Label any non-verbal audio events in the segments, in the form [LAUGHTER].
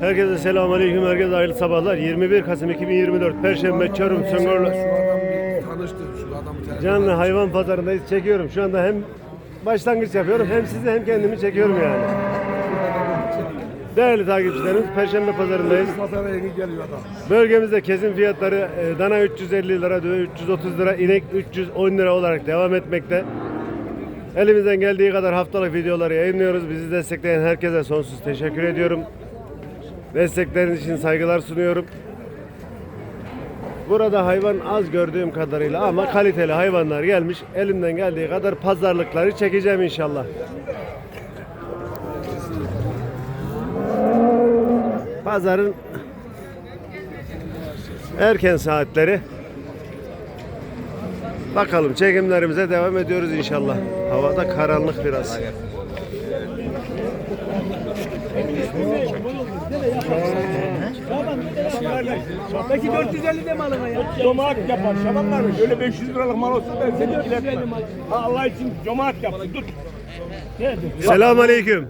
Herkese selamun aleyküm, herkese hayırlı sabahlar. 21 Kasım 2024 Perşembe Çorum Söngörlü canlı hayvan pazarındayız. Çekiyorum. Şu anda hem başlangıç yapıyorum hem sizi hem kendimi çekiyorum yani. Değerli takipçilerimiz Perşembe pazarındayız. Bölgemizde kesim fiyatları e, dana 350 lira, düve 330 lira, inek 310 lira olarak devam etmekte. Elimizden geldiği kadar haftalık videoları yayınlıyoruz. Bizi destekleyen herkese sonsuz teşekkür ediyorum. Destekleriniz için saygılar sunuyorum. Burada hayvan az gördüğüm kadarıyla ama kaliteli hayvanlar gelmiş. Elimden geldiği kadar pazarlıkları çekeceğim inşallah. Pazarın erken saatleri. Bakalım çekimlerimize devam ediyoruz inşallah. Havada karanlık biraz. Peki 450 de malına ya. Cemaat yapar. Şabanlar öyle 500 liralık mal olsun ben seni iletmem. Ha, Allah için cemaat yapsın. Tut. Selamun aleyküm.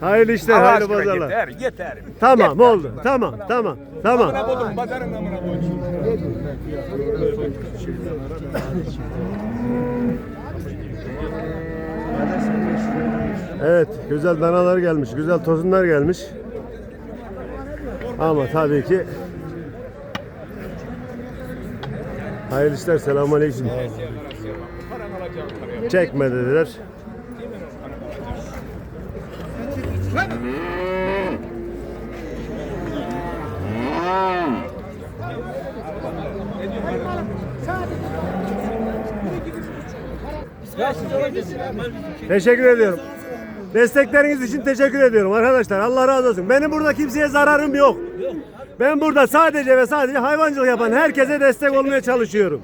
Hayırlı işler, Allah hayırlı pazarlar. yeter, yeter. Tamam oldu. Tamam, tamam, tamam. Amına kodum, pazarın amına koyayım. Evet, güzel danalar gelmiş, güzel tosunlar gelmiş. Ama tabii ki Hayırlı işler, selamun aleyküm. Çekme dediler. Teşekkür ediyorum. Destekleriniz için teşekkür ediyorum arkadaşlar. Allah razı olsun. Benim burada kimseye zararım yok. Ben burada sadece ve sadece hayvancılık yapan herkese destek olmaya çalışıyorum.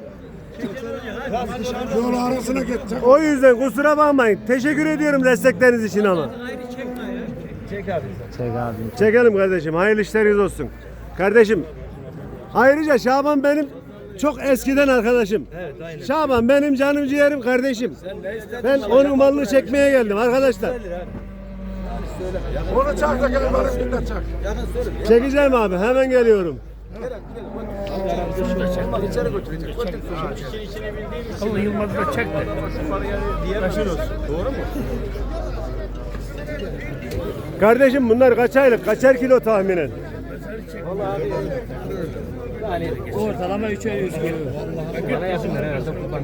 Yol arasına geçecek. O yüzden kusura bakmayın. Teşekkür ediyorum destekleriniz için ama. Çekelim kardeşim. Hayırlı işleriniz olsun. Kardeşim. Ayrıca Şaban benim çok eskiden arkadaşım. Şaban benim canım ciğerim kardeşim. Ben onun malını çekmeye geldim arkadaşlar. Onu çak da gel bana üstünden çak. Çekeceğim abi. Hemen geliyorum. Ama Yılmaz'ı da çek de. Kardeşim bunlar kaç aylık? Kaçer kilo tahminen? Ortalama 3'er 100 kilo. Bana yakınlar herhalde kurban.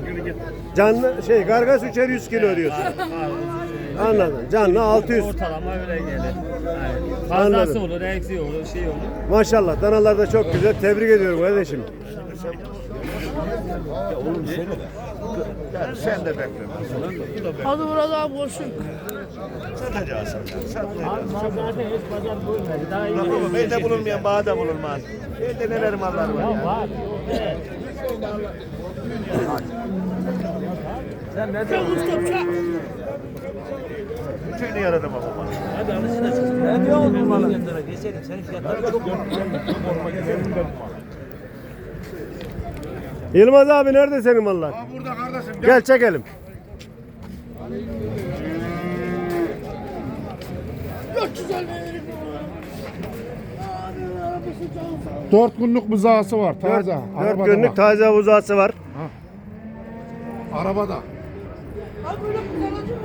Canlı şey kargas üçer 100 kilo diyorsun. Anladım. Canlı 600. Ortalama öyle gelir. Yani Anladım. fazlası olur, eksiği olur, şey olur. Maşallah danalar da çok güzel. Tebrik ediyorum kardeşim. Hadi burada abi boşluk. Zaten hiç pazar bulmadı. Daha iyi. Baba bende bulunmayan bağda bulunmaz. Bende neler mallar var ya. Var. Sen ne Çak usta çak. Bütünü yaradım baba. Ne diyor oğlum bana? Geçelim. Senin fiyatları çok Yılmaz abi nerede senin mallar? Burada kardeşim gel. Gel çekelim. Çok güzel veririm. Dört günlük buzağısı var taze. 4 Arabada günlük bak. taze buzağısı var. Arabada. Abi böyle kullanıcı mı?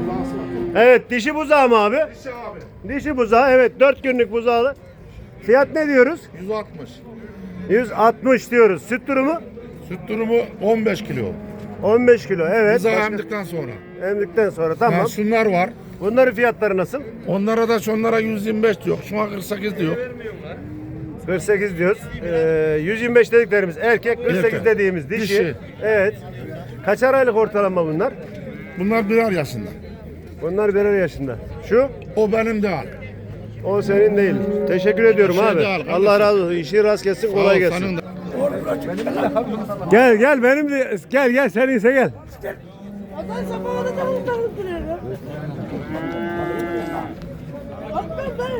Buzağısı var. Evet dişi buzağı mı abi? İşte abi. Dişi buzağı evet 4 günlük buzağlı. Fiyat ne diyoruz? 160. 160 diyoruz. Süt durumu Süt durumu 15 kilo. 15 kilo evet. Buzağı Başka- emdikten sonra. Emdikten sonra tamam. Ha, şunlar var. Bunların fiyatları nasıl? Onlara da şunlara 125 diyor. Şuna 48 diyor. 48 diyoruz. Ee, 125 dediklerimiz erkek, 48 Erkek. dediğimiz dişi. Dişi. Evet. Kaçar aylık ortalama bunlar? Bunlar birer yaşında. Bunlar birer yaşında. Şu O benim de al. o senin değil. Teşekkür ediyorum şey abi. kardeşim. Allah razı olsun. İşin rast gelsin, kolay ol, gelsin. senin de. Gel gel benim de gel gel seninse gel. Sabahına da. Bak ben ben.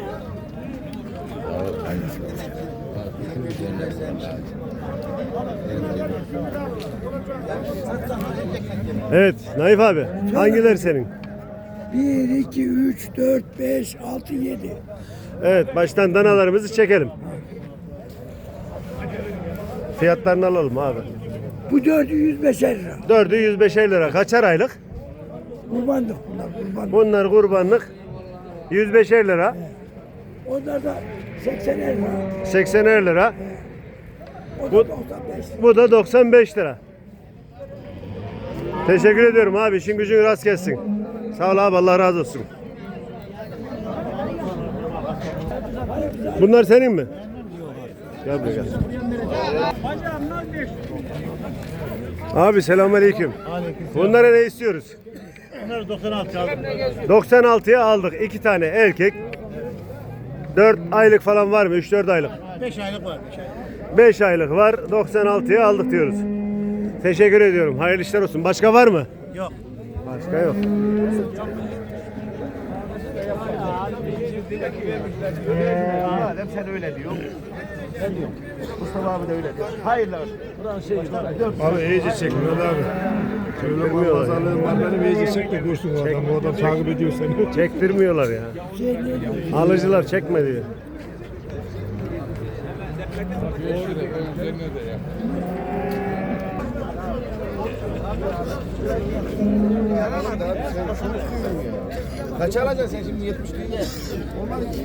Evet Naif abi hangileri senin? 1, 2, 3, 4, 5, 6, 7. Evet baştan danalarımızı çekelim. Fiyatlarını alalım abi. Bu dördü 105 lira. Dördü 105 lira. Kaçar aylık? Kurbanlık bunlar kurbanlık. Bunlar kurbanlık. 105 lira. Onlar da 80 lira. 80 lira. O Bu- da 95 lira. Bu da 95 lira. Teşekkür ediyorum abi. İşin gücün rast gelsin. Sağ ol abi. Allah razı olsun. Bunlar senin mi? Gel buraya. Abi selamünaleyküm. Bunlara ne istiyoruz? Bunları 96 aldım. 96'ya aldık. iki tane erkek. 4 aylık falan var mı? 3-4 aylık. 5 aylık var. 5 aylık. 5 aylık var. 96'ya aldık diyoruz. Teşekkür ediyorum. Hayırlı işler olsun. Başka var mı? Yok. Başka yok. Madem sen öyle diyor. Ben diyorum. Mustafa abi de öyle diyor. Hayırlı olsun. Buranın var. Abi iyice çekmiyor abi. Şöyle mal pazarlığın benim iyice çek de görsün o adam. O adam takip ediyor seni. Çektirmiyorlar ya. Alıcılar çekme diyor. Kaç alacaksın sen şimdi 70 değil mi? Olmadı ki.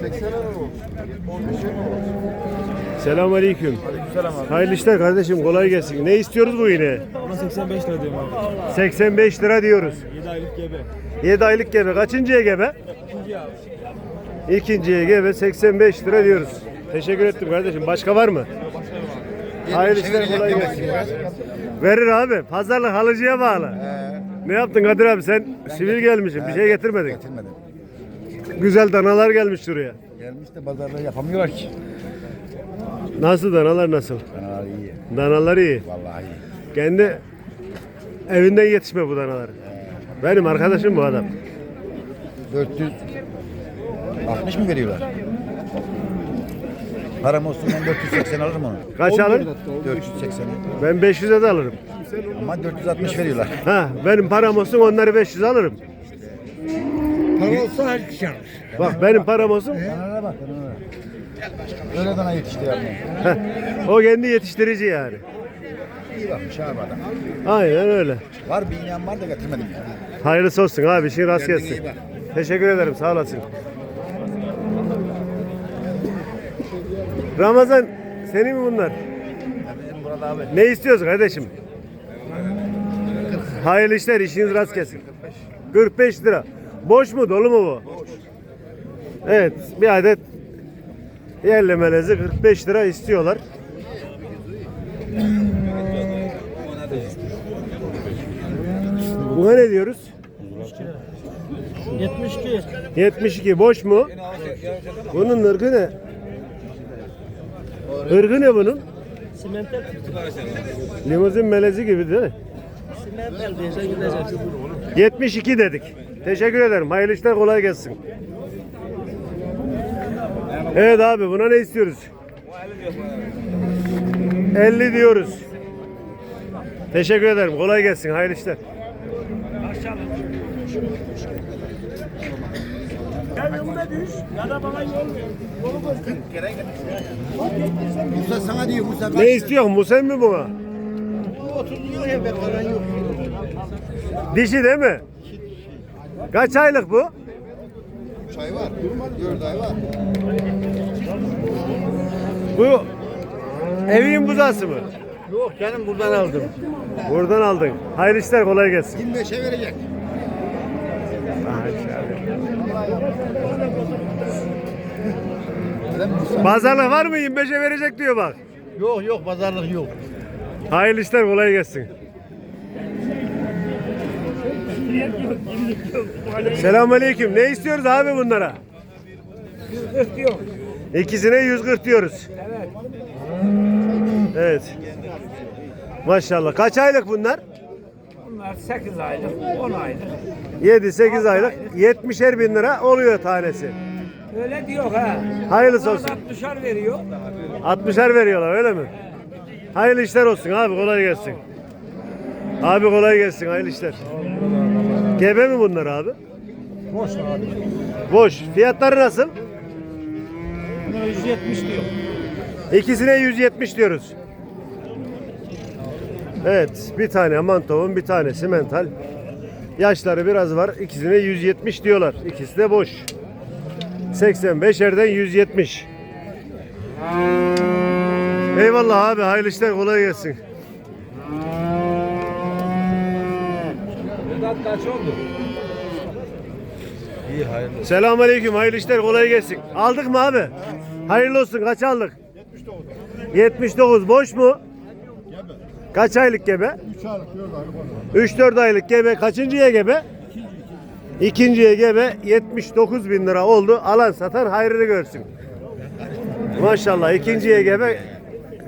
80 lira olmuş. 15 lira olmuş. Selamünaleyküm. Hayırlı işler kardeşim. Kolay gelsin. Ne istiyoruz bu yine? Buna 85 lira diyorum abi. 85 lira diyoruz. 7 aylık gebe. 7 aylık gebe. Kaçıncıya gebe? İkinci abi. İkinciye gebe 85 lira diyoruz. Teşekkür ettim kardeşim. Başka var mı? Hayırlı işler kolay gelsin. Verir abi. Pazarlık alıcıya bağlı. Ne yaptın Kadir abi sen? Sivil gelmişsin. Bir şey getirmedin. Getirmedim. Güzel danalar gelmiş şuraya. Gelmiş de pazarlığı yapamıyorlar ki. Nasıl danalar nasıl? Kanalar iyi. Danalar iyi. Vallahi iyi. Kendi evinden yetişme bu danalar. Benim arkadaşım bu adam. 400 60 mı veriyorlar? Param olsun ben 480 alırım onu. Kaç alır? 480. Ben 500'e de alırım. Ama 460 veriyorlar. Ha, benim param olsun onları 500 alırım. Para olsa her kişi alır. Bak benim param olsun. Bak kanalara. Öyle dana yetişti heh, o kendi yetiştirici yani. İyi bakmış abi adam. Aynen öyle. Var bir inan var da getirmedim ya. Hayırlısı olsun abi işin rast Kendine gelsin. bak. Teşekkür ederim sağ olasın. Ramazan senin mi bunlar? Ne istiyorsun kardeşim? Hayırlı işler işiniz rast gelsin. 45 lira. Boş mu dolu mu bu? Evet bir adet yerli melezi 45 lira istiyorlar. Buna ne diyoruz? 72. 72 boş mu? Bunun ırgı ne? Irgı ne bunun? Simentel. Limuzin melezi gibi değil mi? Simentel diyece gideceksin. 72 dedik. Teşekkür ederim. Hayırlı işler kolay gelsin. Evet abi buna ne istiyoruz? 50 diyoruz. Teşekkür ederim. Kolay gelsin. Hayırlı işler. Musa sana diyor Musa. Ne istiyorsun? Musen mi buna? Dişi değil mi? Kaç aylık bu? Çay var. 4 ay var. Bu evin buzası mı? Yok canım buradan aldım. Buradan aldın. Hayırlı işler kolay gelsin. 25'e verecek. Pazarlık var mı? 25'e verecek diyor bak. Yok yok pazarlık yok. Hayırlı işler kolay gelsin. Selamünaleyküm. Ne istiyoruz abi bunlara? 140 diyor. İkisine 140 diyoruz. Evet. Evet. Maşallah. Kaç aylık bunlar? Bunlar 8 aylık, 10 aylık. 7-8 aylık. 70'er bin lira oluyor tanesi. Öyle diyor ha. Hayırlısı olsun. dışarı veriyor. 60'er veriyorlar öyle mi? Hayırlı işler olsun abi kolay gelsin. Abi kolay gelsin. Hayırlı işler. Gebe mi bunlar abi? Boş abi. Boş. Fiyatları nasıl? Buna 170 diyor. İkisine 170 diyoruz. Evet, bir tane mantovun, bir tane simental. Yaşları biraz var. İkisine 170 diyorlar. İkisi de boş. 85 yerden 170. Eyvallah abi, hayırlı işler, kolay gelsin. Vedat kaç oldu? Selamünaleyküm, hayırlı işler, kolay gelsin. Aldık mı abi? Hayırlı olsun, kaç aldık? 79. 79, boş mu? Kaç aylık gebe? 3-4 aylık gebe. Kaçıncıya gebe? İkinciye gebe 79 bin lira oldu. Alan satan hayrını görsün. Maşallah ikinciye gebe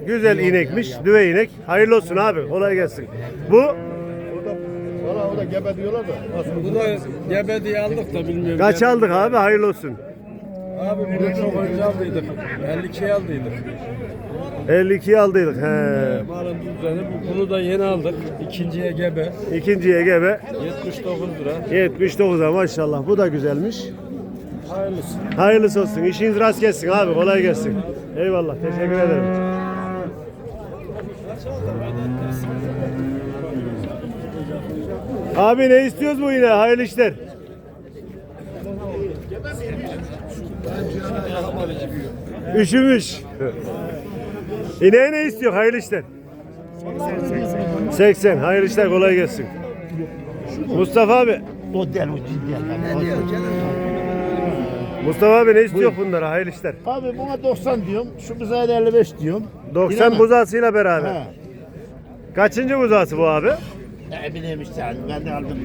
güzel inekmiş. Düve inek. Hayırlı olsun abi. Kolay gelsin. Bu Valla o da gebe diyorlar da. Bu da gebe diye aldık da bilmiyorum. kaç aldık abi? Hayırlı olsun. Abi bunu çok önce aldıydık. 52 aldıydık. 52'yi aldıydık. He. Malın düzeni bu- bunu da yeni aldık. İkinciye gebe. İkinciye gebe 79 lira. 79'a maşallah. Bu da güzelmiş. Hayırlısı. Hayırlısı olsun. İşiniz rast gelsin abi. Kolay gelsin. Eyvallah. Teşekkür ederim. Abi ne istiyoruz bu yine? Hayırlı işler. Üşümüş. İneğe ne istiyor? Hayırlı işler. 80. Hayırlı işler. Kolay gelsin. Mustafa abi. O del o ciddi. Mustafa abi ne istiyor bunlara? Hayırlı işler. Abi buna 90 diyorum. Şu bize 55 diyorum. 90 İnanın. buzağısıyla beraber. Ha. Kaçıncı buzağısı bu abi? Ne bileyim işte ben de aldım.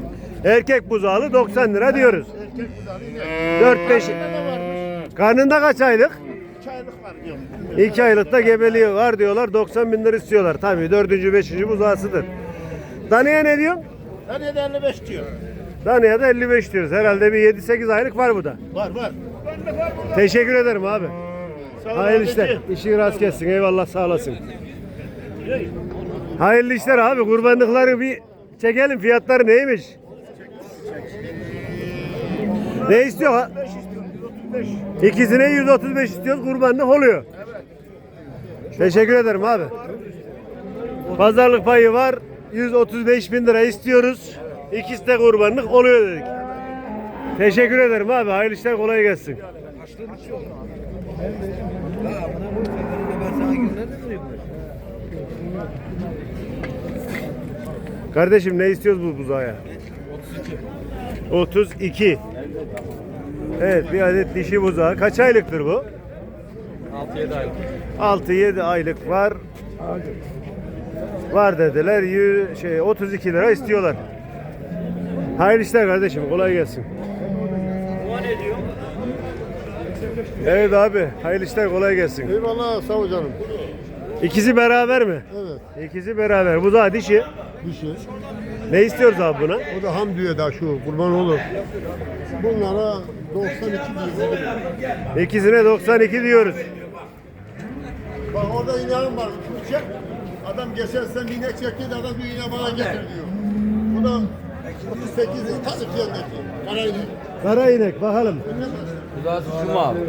Erkek buzağlı 90 lira diyoruz. 4-5 Karnında kaç aylık? 2 aylık var diyorum. 2 aylıkta gebeliği var diyorlar. 90 bin lira istiyorlar. Tabii 4. 5. buzağısıdır. Danaya ne diyorsun? Ben de 55 diyor. Danaya da 55 diyoruz. Herhalde bir 7-8 aylık var bu da. Var var. Teşekkür ederim abi. Hayırlı işler. İşin rast gelsin. Eyvallah sağ olasın. Hayırlı işler abi. Kurbanlıkları bir çekelim. Fiyatları neymiş? Ne istiyor? Ha? İkisine 135 istiyoruz. Kurbanlık oluyor. Teşekkür ederim abi. Pazarlık payı var. 135 bin lira istiyoruz. İkisi de kurbanlık oluyor dedik. Teşekkür ederim abi. Hayırlı işler kolay gelsin. Kardeşim ne istiyoruz bu buzağa? 32. 32. Evet bir adet dişi buzağı. Kaç aylıktır bu? 6-7 aylık. 6-7 aylık var. Var dediler. Yü- Şey 32 lira istiyorlar. Hayırlı işler kardeşim. Kolay gelsin. Evet abi. Hayırlı işler kolay gelsin. Eyvallah sağ ol canım. İkisi beraber mi? Evet. İkisi beraber. Bu da dişi. Ne istiyoruz abi buna? O da hamdiye da şu kurban olur. Bunlara 92 diyor. İkisine 92 diyoruz. Bak orada ineğim var. Şunu çek. Adam geçen sen inek çekti de adam bir ineği bana getir diyor. Bu da 38 tabii ki yanındaki. Kara inek. Kara inek bakalım. Buzağısı şu mu abi?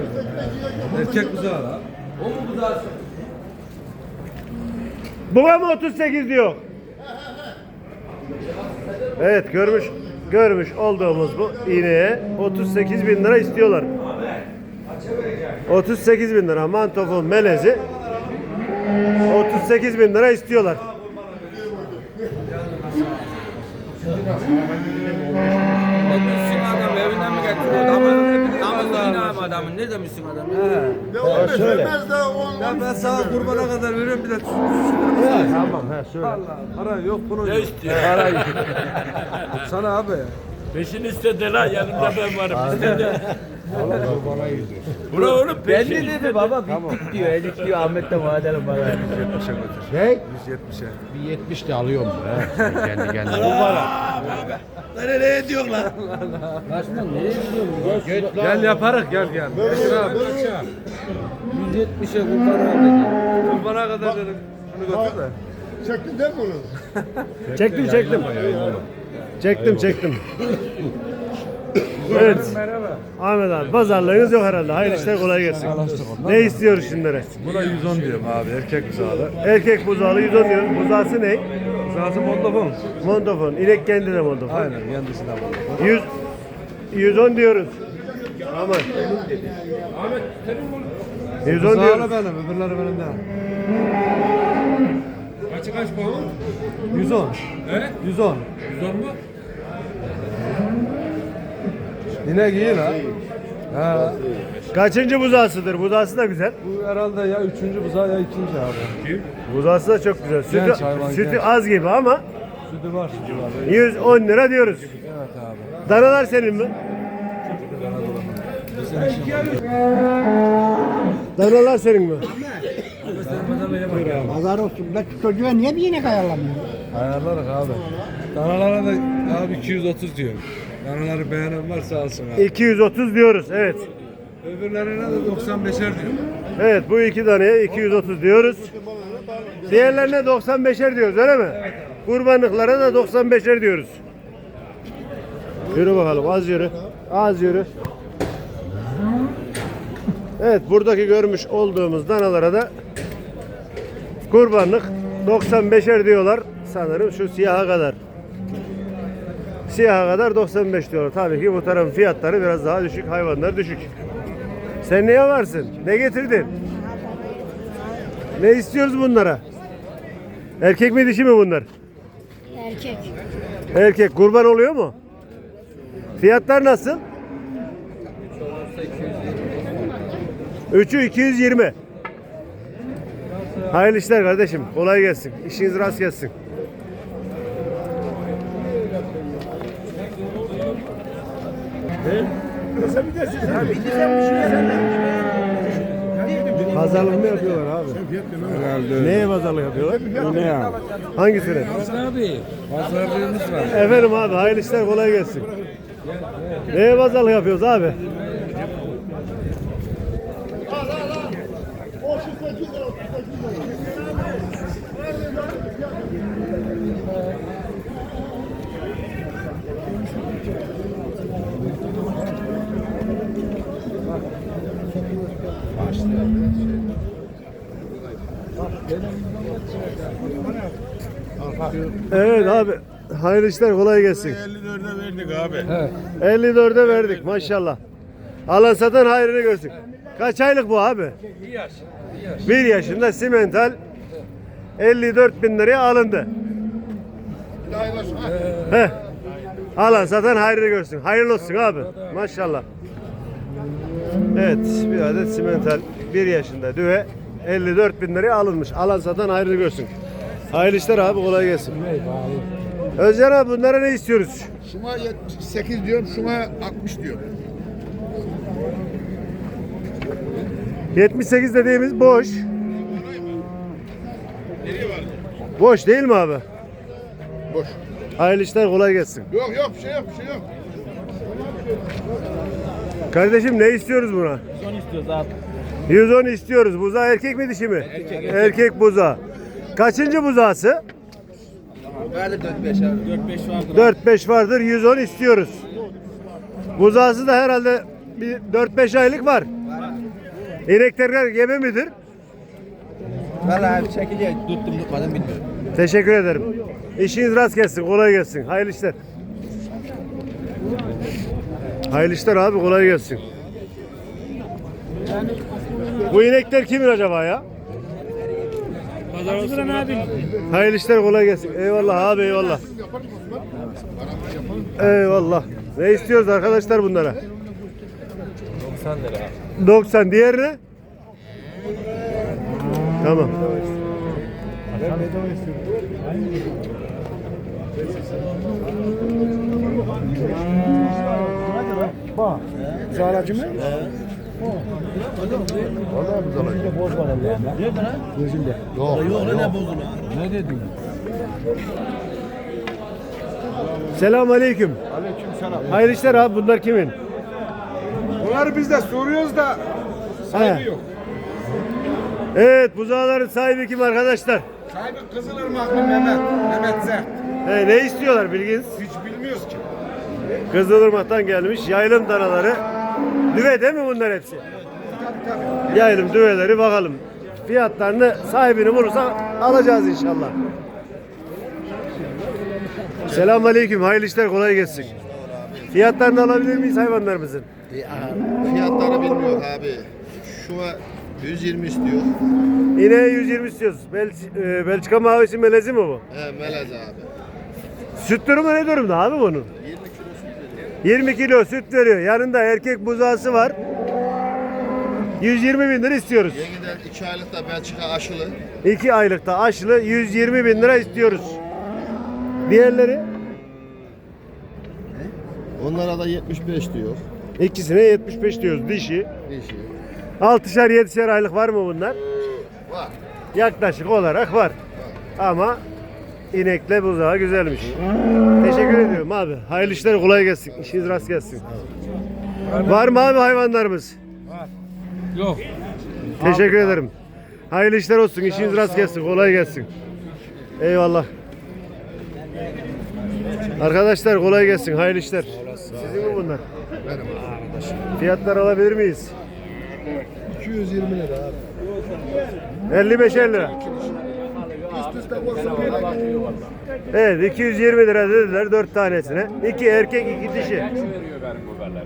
Erkek buzağı ha. Buna mı 38 diyor? Evet görmüş görmüş olduğumuz bu ineğe 38 bin lira istiyorlar. 38 bin lira mantofun melezi 38 bin lira istiyorlar. Evinden mi getiriyor? Damızın damızın adamın. Ne demişsin adam? He. Ne olmuş vermez de on. Ya ben sana kurbana kadar veriyorum bir de Tamam he söyle. Para yok bunun. Ne istiyor? Para [LAUGHS] yok. Sana abi. Peşin istedi lan yanımda ben varım istedi. Bura oğlum peşin. Belli dedi baba bittik diyor. Elik diyor Ahmet de vadeli bana. 170'e götür. Ne? 170'e. Bir 70 de alıyorum. He. [LAUGHS] Kendi kendine. Nereye diyorsun lan? Gel yaparız gel gel. Getir abi. 170'e kurban aldı. Kurbana kadar dedim. Şunu götür de. Çektin değil mi onu? Çektim çektim. Çektim çektim. Evet. Ahmet abi pazarlığınız yok herhalde. Hayırlı işler kolay gelsin. Ne istiyoruz şimdilere? Buna 110 diyorum abi erkek buzağlı. Erkek buzağlı 110 diyoruz. Buzağısı ne? Zaten montafon. Montafon. İnek kendi de montafon. Aynen kendisine montafon. 100 110 diyoruz. Aman. 110 Buzağlı diyoruz. benim öbürleri benim değil. Kaçı kaç puan? 110. He? 110. 110 mu? İnek iyi lan. Ha. Kaçıncı buzağısıdır? Buzağısı da güzel. Bu herhalde ya üçüncü buzağı ya ikinci abi. Buzağısı da çok güzel. Sütü, Genç hayvan, sütü genç. az gibi ama Sütü var sütü var. 110 lira diyoruz. Evet abi. Danalar senin mi? Danalar senin mi? Pazar olsun. Ben çocuğa niye bir inek ayarlamıyor? Ayarlarız abi. Danalara da abi 230 diyor. Danaları beğenen varsa alsın abi. 230 diyoruz. Evet. Öbürlerine de 95'er diyor. Evet bu iki taneye 230 diyoruz. Diğerlerine 95'er diyoruz öyle mi? Kurbanlıklara da 95'er diyoruz. Yürü bakalım az yürü. Az yürü. Evet buradaki görmüş olduğumuz danalara da kurbanlık 95'er diyorlar. Sanırım şu siyaha kadar. Siyaha kadar 95 diyorlar. Tabii ki bu tarafın fiyatları biraz daha düşük. Hayvanlar düşük. Sen neye varsın? Ne getirdin? Ne istiyoruz bunlara? Erkek mi dişi mi bunlar? Erkek. Erkek kurban oluyor mu? Fiyatlar nasıl? Üçü 220. Hayırlı işler kardeşim. Kolay gelsin. İşiniz rast gelsin. Pazarlık mı yapıyorlar abi? Neye pazarlık yapıyorlar? Ne ya? Hangisine? Abi pazarlığımız var. Efendim abi hayırlı işler kolay gelsin. Neye pazarlık yapıyoruz abi? O şu 8 lira, 38 lira. Evet abi hayırlı işler kolay gelsin. 54'e verdik abi. 54'e verdik maşallah. Alan satan hayrını görsün. Kaç aylık bu abi? 1 yaş. 1 yaşında simental 54 bin liraya alındı. Heh. Alan satan hayrını görsün. Hayırlı olsun abi. Maşallah. Evet bir adet simental 1 yaşında düve 54 bin liraya alınmış. Alan satan hayrını görsün. Hayırlı işler abi kolay gelsin. Özcan abi bunlara ne istiyoruz? Şuna 78 diyorum, şuna 60 diyorum. 78 dediğimiz boş. Boş değil mi abi? Boş. Hayırlı işler kolay gelsin. Yok yok bir şey yok, bir şey yok. Kardeşim ne istiyoruz buna? 110 istiyoruz abi. 110 istiyoruz. Buza erkek mi dişi mi? Erkek, buza. Kaçıncı buzağısı? Verdi 4-5 abi. 4-5 vardır. 4-5 vardır. 110 istiyoruz. Buzağısı da herhalde bir 4-5 aylık var. İnekler gebe midir? Valla abi çekiliyor. Tuttum tutmadım bilmiyorum. Teşekkür ederim. İşiniz rast gelsin, kolay gelsin. Hayırlı işler. Hayırlı işler abi, kolay gelsin. Bu inekler kimin acaba ya? Hayırlı işler, kolay gelsin. Eyvallah abi, eyvallah. Eyvallah. Ne istiyoruz arkadaşlar bunlara? 90 lira. 90 diğerine? Tamam. Zalacı mı? Selamun aleyküm. Aleyküm selam. Hayırlı işler abi bunlar kimin? Bunları biz de soruyoruz da He. Evet buzağların sahibi kim arkadaşlar? Sahibi Kızılırmaklı Mehmet. Mehmet Zert. He, ne istiyorlar bilginiz? Hiç bilmiyoruz ki. Kızılırmak'tan gelmiş yaylım danaları. Düve değil mi bunlar hepsi? Yaylım düveleri bakalım. Fiyatlarını sahibini bulursa alacağız inşallah. Selamünaleyküm. Hayırlı işler kolay gelsin. Fiyatlarını alabilir miyiz hayvanlarımızın? Fiyatları bilmiyor abi. Şu an 120 istiyor. İneğe 120 istiyoruz. Bel e, Belçika mavisi melezi mi bu? He melez abi. Süt durumu ne durumda abi bunun? 20 kilo süt veriyor. Yanında erkek buzağısı var. 120 bin lira istiyoruz. Yeniden 2 aylık da Belçika aşılı. 2 aylıkta aşılı 120 bin lira istiyoruz. Diğerleri Onlara da 75 diyor. ikisine 75 diyoruz dişi. Dişi. 6'şer 7'şer aylık var mı bunlar? Var. Yaklaşık olarak var. Ama inekle buzağı güzelmiş. Teşekkür ediyorum abi. Hayırlı işler kolay gelsin. İşiniz rast gelsin. Var mı abi hayvanlarımız? Yok. Teşekkür ederim. Hayırlı işler olsun. İşiniz rast gelsin. Kolay gelsin. Eyvallah. Arkadaşlar kolay gelsin. Hayırlı işler. Sizin mi bunlar? Benim arkadaşım. Fiyatlar alabilir miyiz? 220 lira abi. 55 lira. Evet 220 lira dediler 4 tanesine. İki erkek iki dişi.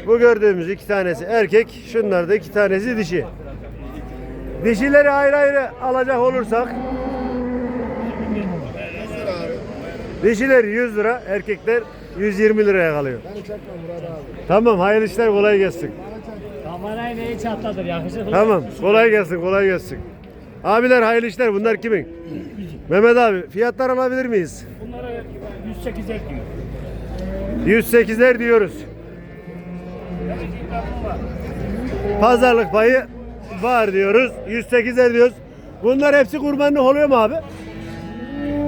Bu gördüğümüz iki tanesi erkek. Şunlar da iki tanesi dişi. Dişileri ayrı ayrı alacak olursak Dişiler 100 lira, erkekler 120 liraya kalıyor. Tamam, hayırlı işler kolay gelsin. Kamerayı neyi çatladır yakışıklı? Tamam, kolay gelsin, kolay gelsin. Abiler hayırlı işler, bunlar kimin? Mehmet abi, fiyatlar alabilir miyiz? Bunlara 108 ekliyor. 108'ler diyoruz. Pazarlık payı var diyoruz. 108'ler diyoruz. Bunlar hepsi kurbanlık oluyor mu abi?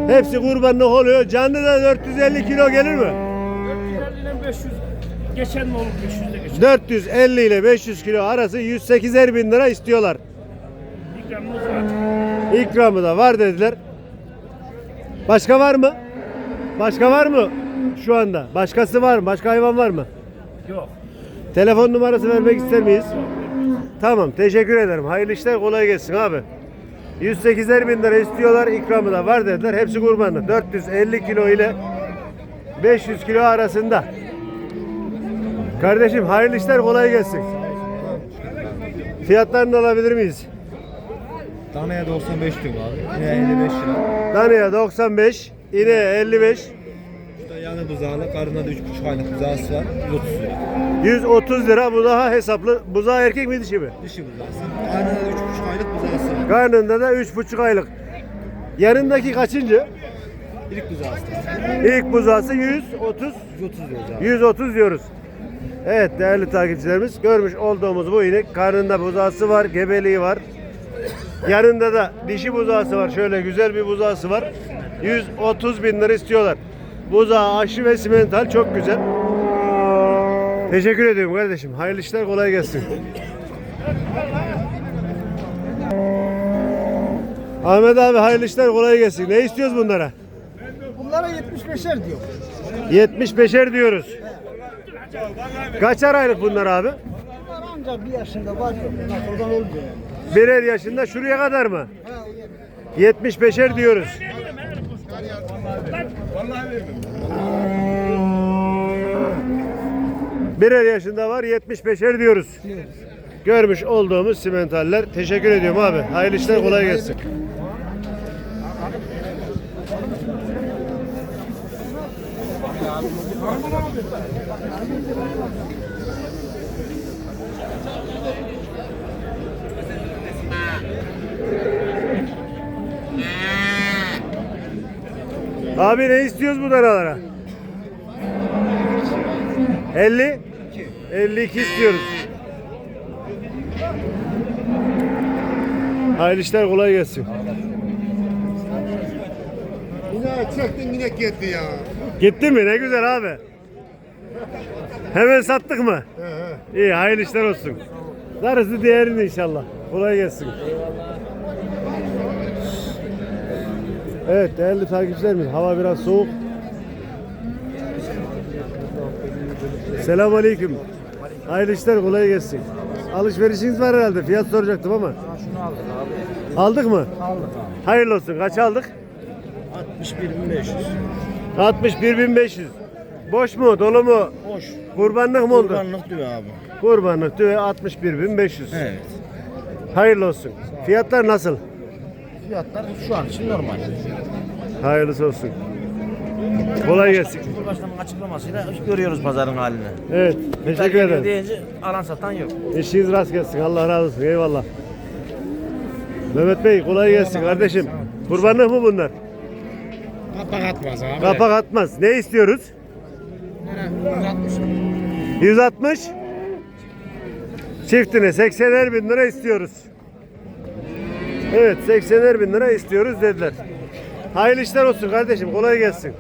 Hepsi kurbanlık oluyor. Canlı da 450 kilo gelir mi? 450 ile 500 geçen mi olur 500 de geçer. 450 ile 500 kilo arası 108'er bin lira istiyorlar. İkramımız var. İkramı da var dediler. Başka var mı? Başka var mı şu anda? Başkası var mı? Başka hayvan var mı? Yok. Telefon numarası vermek ister miyiz? Tamam teşekkür ederim. Hayırlı işler kolay gelsin abi. 108'er bin lira istiyorlar ikramı da var dediler. Hepsi kurbanlık. 450 kilo ile 500 kilo arasında. Kardeşim hayırlı işler kolay gelsin. Fiyatlarını alabilir miyiz? Taneye 95 diyorum abi. Yine 55 lira. Danaya 95, ineğe 55, Şurada yanı buzağlı, karnına da 3,5 aylık buzağısı var. 130 lira. 130 lira bu daha hesaplı. Buzağı erkek mi dişi mi? Dişi buzağısı. Karnına da 3,5 aylık buzağısı var. Karnında da 3,5 aylık. Yanındaki kaçıncı? İlk buzağısı. İlk buzağısı 130, 130 diyoruz abi. 130 diyoruz. Evet değerli takipçilerimiz görmüş olduğumuz bu inek karnında buzağısı var, gebeliği var. Yanında da dişi buzağısı var. Şöyle güzel bir buzağısı var. 130 bin lira istiyorlar. Buzağı aşı ve simental çok güzel. Teşekkür ediyorum kardeşim. Hayırlı işler kolay gelsin. Ahmet abi hayırlı işler kolay gelsin. Ne istiyoruz bunlara? Bunlara 75'er diyor. 75'er diyoruz. Kaçar aylık bunlar abi? Bunlar ancak bir yaşında var oradan olmuyor. Birer yaşında şuraya kadar mı? 75'er diyoruz. Birer yaşında var 75'er diyoruz. Görmüş olduğumuz simentaller. Teşekkür ediyorum abi. Hayırlı işler kolay gelsin. Abi ne istiyoruz bu danalara? 50? 52 istiyoruz. Hayırlı işler kolay gelsin. Yine çektin yine gitti ya. Gitti mi? Ne güzel abi. Hemen sattık mı? İyi hayırlı işler olsun. Darısı diğerinin inşallah. Kolay gelsin. Evet değerli takipçilerimiz hava biraz soğuk. Selamun Aleyküm. Hayırlı işler kolay gelsin. Alışverişiniz var herhalde. Fiyat soracaktım ama. Şunu aldık abi. Aldık mı? Aldık Hayırlı olsun. Kaç aldık? abi. 61.500. Boş mu? Dolu mu? Hoş. Kurbanlık mı oldu? Kurbanlık diyor abi. Kurbanlık düve 61.500. Evet. Hayırlı olsun. Fiyatlar nasıl? Fiyatlar şu an için normal. Hayırlısı olsun. Kolay gelsin. Cumhurbaşkanının açıklamasıyla görüyoruz pazarın halini. Evet. Teşekkür Geliyor ederim. deyince alan satan yok. İşiniz rast gelsin. Allah razı olsun. Eyvallah. Mehmet Bey kolay gelsin kardeşim. Kurbanlık mı bunlar? Kapak atmaz abi. Kapak atmaz. Ne istiyoruz? 160. Çiftine 80'er bin lira istiyoruz. Evet 80'er bin lira istiyoruz dediler. Hayırlı işler olsun kardeşim. Kolay gelsin.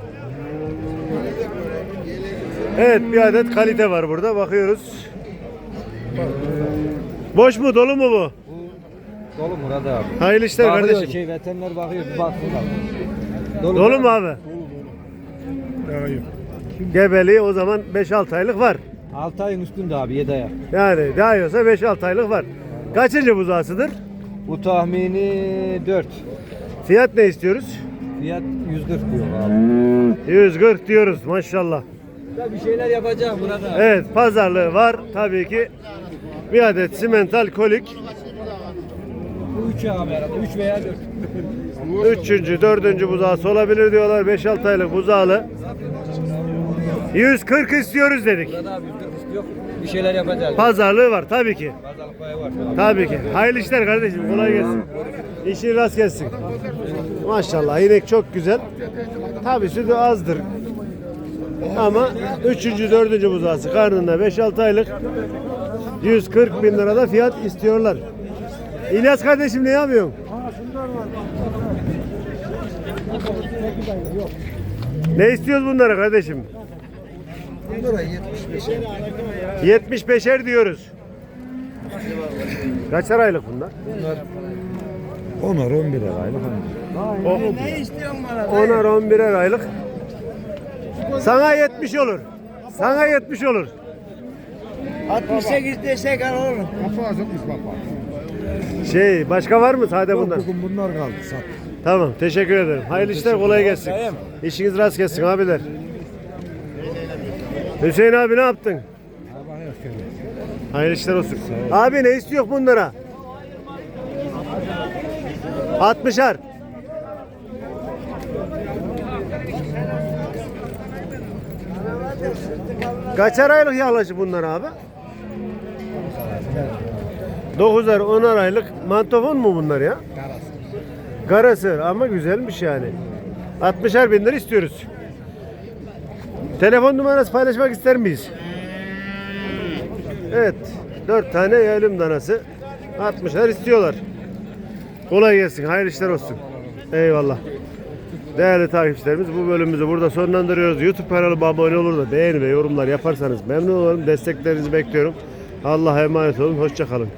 Evet bir adet kalite var burada. Bakıyoruz. Boş mu dolu mu bu? Dolu Murat abi. Hayırlı işler kardeşim. şey veteriner bakıyor bir baksınlar. Dolu mu abi? Gebeliği o zaman 5-6 aylık var. 6 ayın üstünde abi 7 aya. Yani daha yoksa 5-6 aylık var. Kaçıncı buzağısıdır? Bu tahmini 4. Fiyat ne istiyoruz? Fiyat 140 diyor abi. 140 diyoruz maşallah. Ya bir şeyler yapacağım Murat abi. Evet pazarlığı var tabii ki. Bir adet simental kolik. Bu 3 abi herhalde 3 veya 4. [LAUGHS] Üçüncü, dördüncü buzağısı olabilir diyorlar. 5-6 aylık buzağlı. 140 istiyoruz dedik. Murat abi 140 istiyor. Bir şeyler yapacağız. Pazarlığı var tabii ki. Pazarlık payı var. Tabii ki. Hayırlı işler kardeşim. Kolay gelsin. İşin rast gelsin. Maşallah inek çok güzel. Tabii sütü azdır. Ama 3. 4. buzağısı karnında 5-6 aylık 140 bin lirada fiyat istiyorlar. İlyas kardeşim ne yapıyorsun? Ne istiyoruz bunlara kardeşim? 75. 75'er diyoruz. Kaçar aylık bunlar? Onlar 11 aylık. Ne istiyorsun bana? Onar 11'er aylık. Sana 70 olur. Sana 70 olur. 68 desek alalım. Kafa azıtmış baba. Şey başka var mı sade bundan? Bugün bunlar kaldı sat. Tamam teşekkür ederim. Hayırlı işler kolay gelsin. İşiniz rast gelsin abiler. Hüseyin abi ne yaptın? Hayırlı işler olsun. Abi ne istiyor bunlara? 60'ar. Kaçar aylık yaklaşık bunlar abi? 9'ar 10'ar aylık mantofon mu bunlar ya? Garası ama güzelmiş yani. 60'ar bin lira istiyoruz. Telefon numarası paylaşmak ister miyiz? Evet. 4 tane yaylım danası. 60'ar istiyorlar. Kolay gelsin. Hayırlı işler olsun. Eyvallah. Değerli takipçilerimiz bu bölümümüzü burada sonlandırıyoruz. YouTube kanalıma abone olur da beğeni ve yorumlar yaparsanız memnun olurum. Desteklerinizi bekliyorum. Allah'a emanet olun. Hoşçakalın.